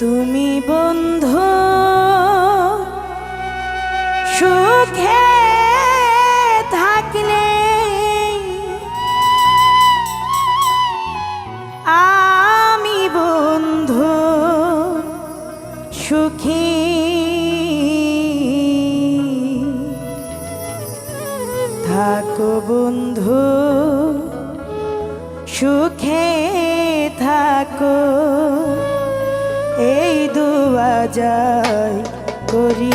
তুমি বন্ধু সুখে থাকলে আমি বন্ধু সুখী। থাকো বন্ধু সুখে থাকো। যায় করি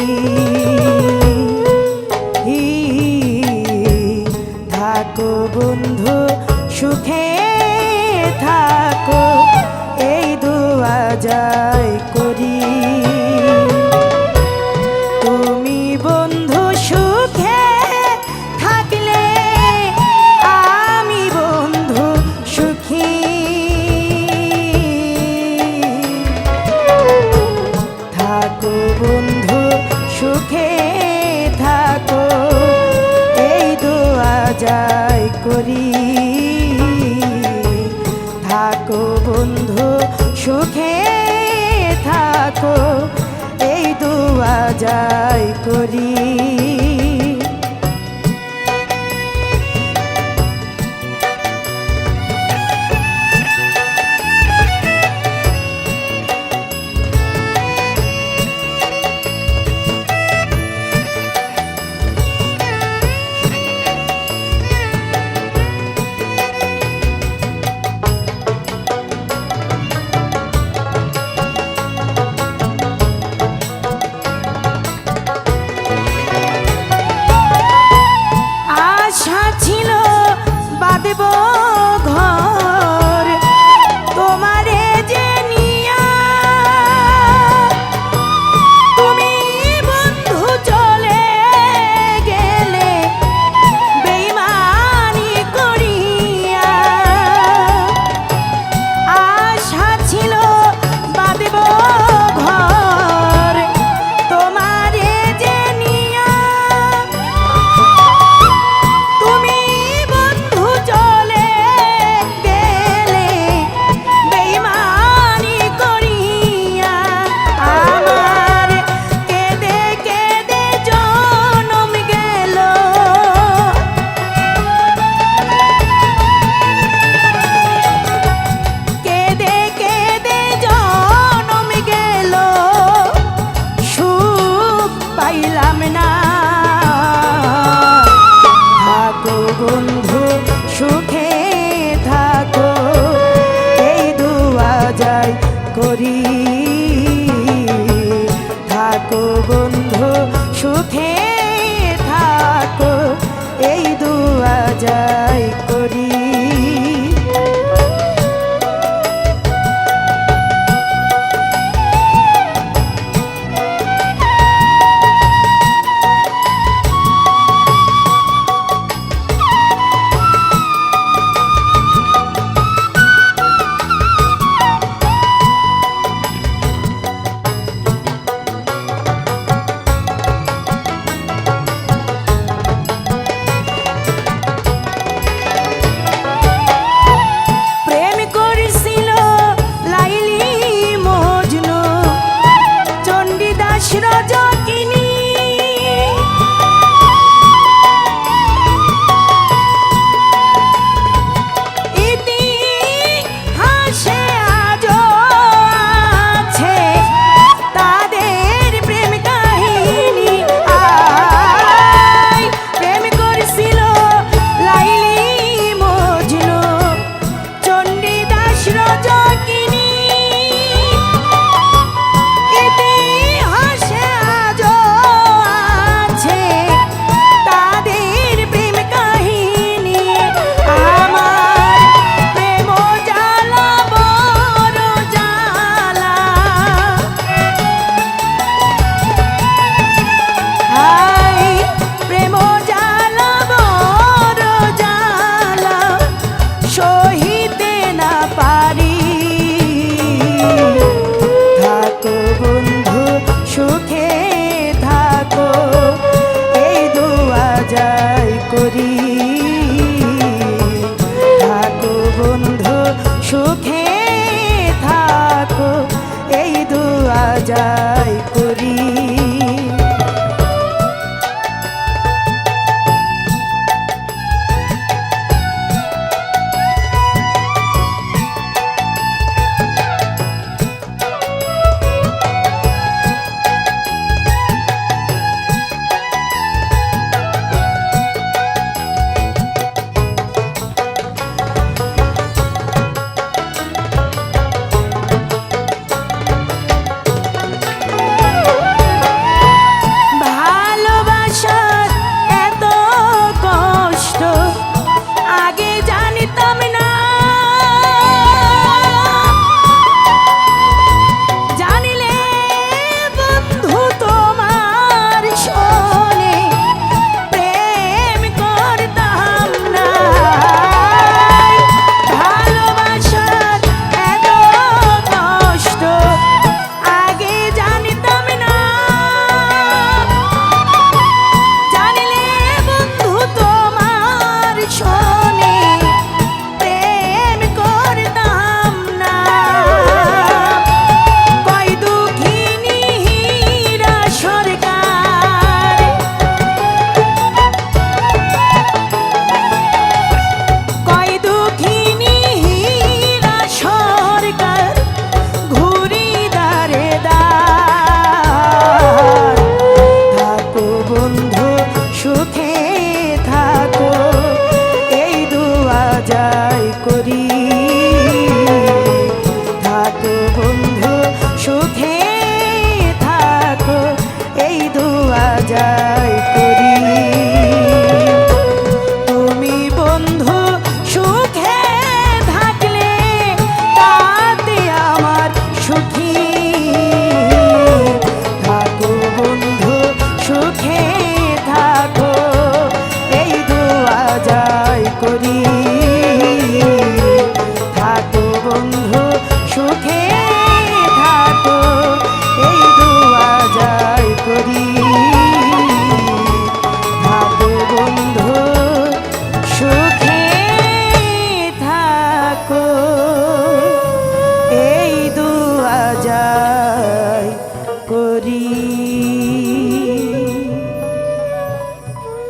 যাই করি। থাকো বন্ধু সুখে থাকো এই দুয়া যাই করি। যাই করি। যায়